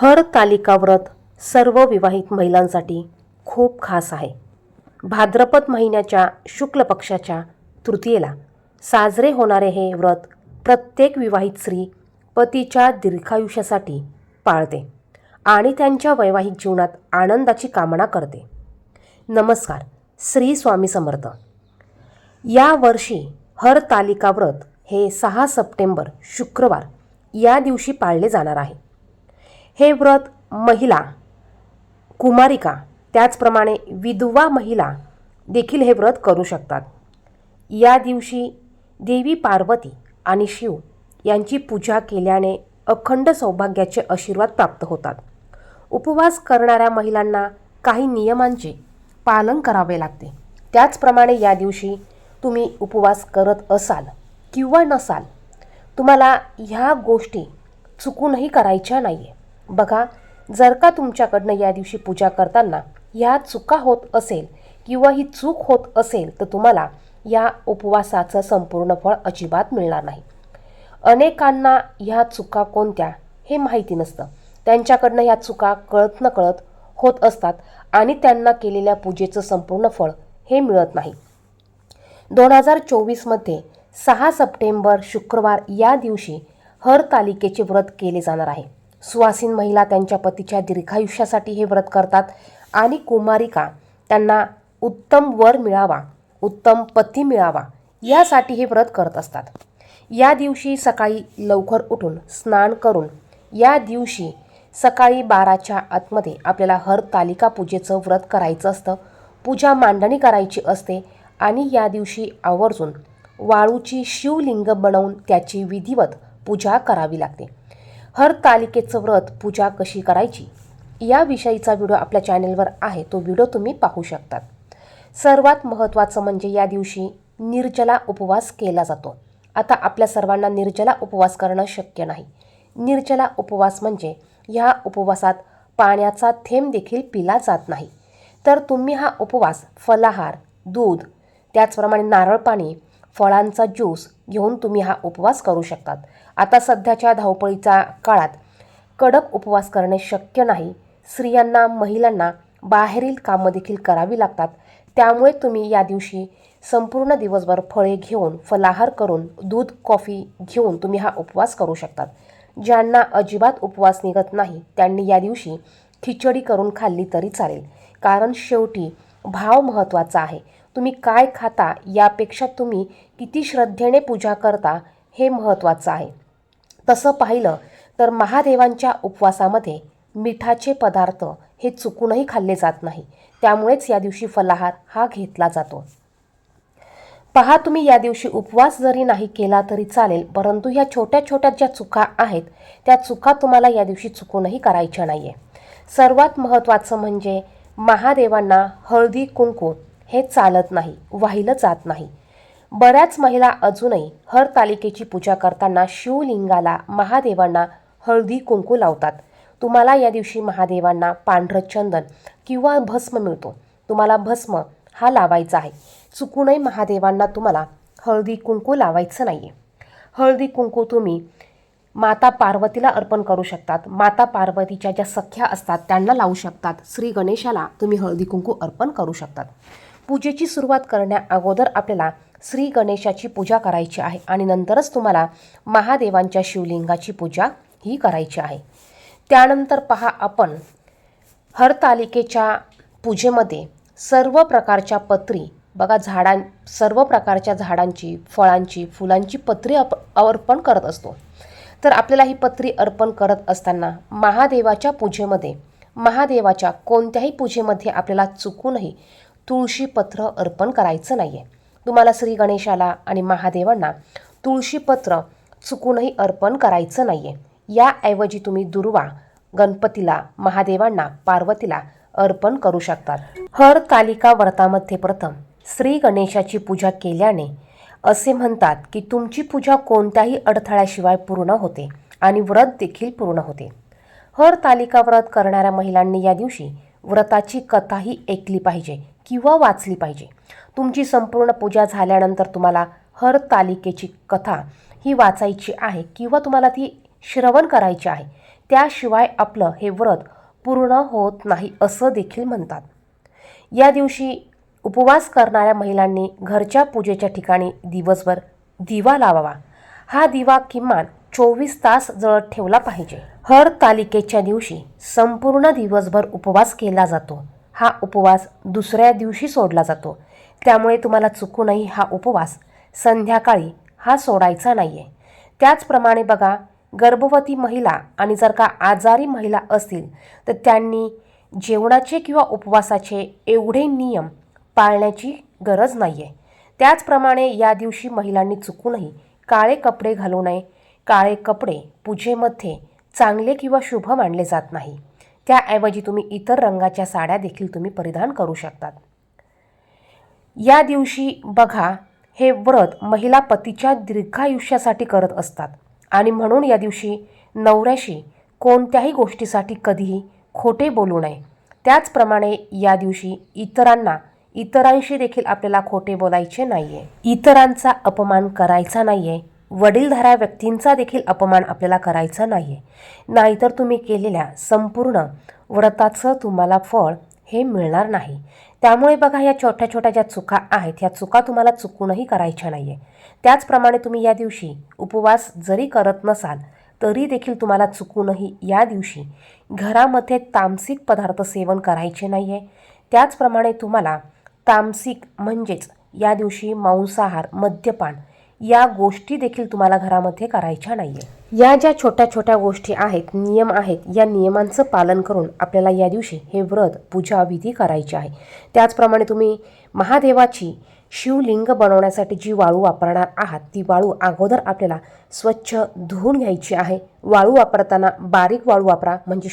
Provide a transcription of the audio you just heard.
हर तालिका व्रत सर्व विवाहित महिलांसाठी खूप खास आहे. भाद्रपद महिन्याच्या शुक्ल पक्षाच्या तृतीयेला साजरे होणारे हे व्रत प्रत्येक विवाहित स्त्री पतीच्या दीर्घायुष्यासाठी पाळते आणि त्यांच्या वैवाहिक जीवनात आनंदाची कामना करते. नमस्कार श्री स्वामी समर्थ. या वर्षी हर तालिका व्रत हे सहा सप्टेंबर शुक्रवार या दिवशी पाळले जाणार आहे. हे व्रत महिला कुमारिका त्याचप्रमाणे विधवा महिला देखील हे व्रत करू शकतात. या दिवशी देवी पार्वती आणि शिव यांची पूजा केल्याने अखंड सौभाग्याचे आशीर्वाद प्राप्त होतात. उपवास करणाऱ्या महिलांना काही नियमांचे पालन करावे लागते. त्याचप्रमाणे या दिवशी तुम्ही उपवास करत असाल किंवा नसाल तुम्हाला ह्या गोष्टी चुकूनही करायच्या नाही आहे बघा जर का तुमच्याकडनं या दिवशी पूजा करताना ह्या चुका होत असेल किंवा ही चूक होत असेल तर तुम्हाला या उपवासाचं संपूर्ण फळ अजिबात मिळणार नाही. अनेकांना ह्या चुका कोणत्या हे माहिती नसतं. त्यांच्याकडनं ह्या चुका कळत न कळत होत असतात आणि त्यांना केलेल्या पूजेचं संपूर्ण फळ हे मिळत नाही. दोन हजार चोवीसमध्ये सहा सप्टेंबर शुक्रवार या दिवशी हर तालिकेचे व्रत केले जाणार आहे. सुवासीन महिला त्यांच्या पतीच्या दीर्घायुष्यासाठी हे व्रत करतात आणि कुमारिका त्यांना उत्तम वर मिळावा उत्तम पती मिळावा यासाठी हे व्रत करत असतात. या दिवशी सकाळी लवकर उठून स्नान करून या दिवशी सकाळी बाराच्या आतमध्ये आपल्याला हर तालिका पूजेचं व्रत करायचं असतं. पूजा मांडणी करायची असते आणि या दिवशी आवर्जून वाळूची शिवलिंग बनवून त्याची विधिवत पूजा करावी लागते. हर तालिकेचं व्रत पूजा कशी करायची? याविषयीचा व्हिडिओ आपल्या चॅनेलवर आहे तो व्हिडिओ तुम्ही पाहू शकतात. सर्वात महत्त्वाचं म्हणजे या दिवशी निर्जला उपवास केला जातो. आता आपल्या सर्वांना निर्जला उपवास करणं शक्य नाही. निर्जला उपवास म्हणजे ह्या उपवासात पाण्याचा थेंब देखील पिला जात नाही. तर तुम्ही हा उपवास फलाहार दूध त्याचप्रमाणे नारळ पाणी फळांचा ज्यूस घेऊन तुम्ही हा उपवास करू शकतात. आता सध्याच्या धावपळीच्या काळात कडक उपवास करणे शक्य नाही. स्त्रियांना महिलांना बाहेरील कामं देखील करावी लागतात. त्यामुळे तुम्ही या दिवशी संपूर्ण दिवसभर फळे घेऊन फलाहार करून दूध कॉफी घेऊन तुम्ही हा उपवास करू शकतात. ज्यांना अजिबात उपवास निघत नाही त्यांनी या दिवशी खिचडी करून खाल्ली तरी चालेल. कारण शेवटी भाव महत्त्वाचा आहे. तुम्ही काय खाता यापेक्षा तुम्ही किती श्रद्धेने पूजा करता हे महत्त्वाचं आहे. तसं पाहिलं तर महादेवांच्या उपवासामध्ये मिठाचे पदार्थ हे चुकूनही खाल्ले जात नाही. त्यामुळेच या दिवशी फलाहार हा घेतला जातो. पहा तुम्ही या दिवशी उपवास जरी नाही केला तरी चालेल परंतु ह्या छोट्या छोट्या ज्या चुका आहेत त्या चुका तुम्हाला या दिवशी चुकूनही करायच्या नाही आहे सर्वात महत्त्वाचं म्हणजे महादेवांना हळदी कुंकू हे चालत नाही वाहिलं जात नाही. बऱ्याच महिला अजूनही हर तालिकेची पूजा करताना शिवलिंगाला महादेवांना हळदी कुंकू लावतात. तुम्हाला या दिवशी महादेवांना पांढरं चंदन किंवा भस्म मिळतो. तुम्हाला भस्म हा लावायचा आहे. चुकूनही महादेवांना तुम्हाला हळदी कुंकू लावायचं नाही आहे हळदी कुंकू तुम्ही माता पार्वतीला अर्पण करू शकतात. माता पार्वतीच्या ज्या सख्या असतात त्यांना लावू शकतात. श्री गणेशाला तुम्ही हळदी कुंकू अर्पण करू शकतात. पूजेची सुरुवात करण्या अगोदर आपल्याला श्री गणेशाची पूजा करायची आहे आणि नंतरच तुम्हाला महादेवांच्या शिवलिंगाची पूजा ही करायची आहे. त्यानंतर पहा आपण हरतालिकेच्या पूजेमध्ये सर्व प्रकारच्या पत्री बघा झाडां सर्व प्रकारच्या झाडांची फळांची फुलांची पत्री अप अर्पण करत असतो. तर आपल्याला ही पत्री अर्पण करत असताना महादेवाच्या पूजेमध्ये महादेवाच्या कोणत्याही पूजेमध्ये आपल्याला चुकूनही तुळशीपत्र अर्पण करायचं नाही आहे तुम्हाला श्री गणेशाला आणि महादेवांना तुळशीपत्र चुकूनही अर्पण करायचं नाही आहे याऐवजी तुम्ही दुर्वा गणपतीला महादेवांना पार्वतीला अर्पण करू शकतात हर तालिका व्रतामध्ये प्रथम श्री गणेशाची पूजा केल्याने असे म्हणतात की तुमची पूजा कोणत्याही अडथळ्याशिवाय पूर्ण होते आणि व्रत देखील पूर्ण होते. हर तालिका व्रत करणाऱ्या महिलांनी या दिवशी व्रताची कथाही ऐकली पाहिजे किंवा वाचली पाहिजे. तुमची संपूर्ण पूजा झाल्यानंतर तुम्हाला हर तालिकेची कथा ही वाचायची आहे किंवा तुम्हाला ती श्रवण करायची आहे. त्याशिवाय आपलं हे व्रत पूर्ण होत नाही असं देखील म्हणतात. या दिवशी उपवास करणाऱ्या महिलांनी घरच्या पूजेच्या ठिकाणी दिवसभर दिवा लावावा. हा दिवा किमान चोवीस तास जळत ठेवला पाहिजे. हर तालिकेच्या दिवशी संपूर्ण दिवसभर उपवास केला जातो. हा उपवास दुसऱ्या दिवशी सोडला जातो. त्यामुळे तुम्हाला चुकूनही हा उपवास संध्याकाळी हा सोडायचा नाही आहे त्याचप्रमाणे बघा गर्भवती महिला आणि जर का आजारी महिला असतील तर त्यांनी जेवणाचे किंवा उपवासाचे एवढे नियम पाळण्याची गरज नाही आहे त्याचप्रमाणे या दिवशी महिलांनी चुकूनही काळे कपडे घालू नये. काळे कपडे पूजेमध्ये चांगले किंवा शुभ मानले जात नाही. त्याऐवजी तुम्ही इतर रंगाच्या साड्या देखील तुम्ही परिधान करू शकतात. या दिवशी बघा हे व्रत महिला पतीच्या दीर्घायुष्यासाठी करत असतात आणि म्हणून या दिवशी नवऱ्याशी कोणत्याही गोष्टीसाठी कधीही खोटे बोलू नये. त्याचप्रमाणे या दिवशी इतरांना इतरांशी देखील आपल्याला खोटे बोलायचे नाही आहे इतरांचा अपमान करायचा नाही आहे वडीलधाऱ्या व्यक्तींचा देखील अपमान आपल्याला करायचा नाही आहे नाहीतर तुम्ही केलेल्या संपूर्ण व्रताचं तुम्हाला फळ हे मिळणार नाही. त्यामुळे बघा या छोट्या छोट्या ज्या चुका आहेत ह्या चुका तुम्हाला चुकूनही करायच्या नाही आहे त्याचप्रमाणे तुम्ही या दिवशी उपवास जरी करत नसाल तरी देखील तुम्हाला चुकूनही या दिवशी घरामध्ये तामसिक पदार्थ सेवन करायचे नाही आहे त्याचप्रमाणे तुम्हाला तामसिक म्हणजेच या दिवशी मांसाहार मद्यपान या गोष्टी देखील तुम्हाला घरामध्ये करायच्या नाही आहे या ज्या छोट्या छोट्या गोष्टी आहेत नियम आहेत या नियमांचं पालन करून आपल्याला या दिवशी हे व्रत पूजा विधी करायचे आहे. त्याचप्रमाणे तुम्ही महादेवाची शिवलिंग बनवण्यासाठी जी वाळू वापरणार आहात ती वाळू अगोदर आपल्याला स्वच्छ धुवून घ्यायची आहे. वाळू वापरताना बारीक वाळू वापरा म्हणजे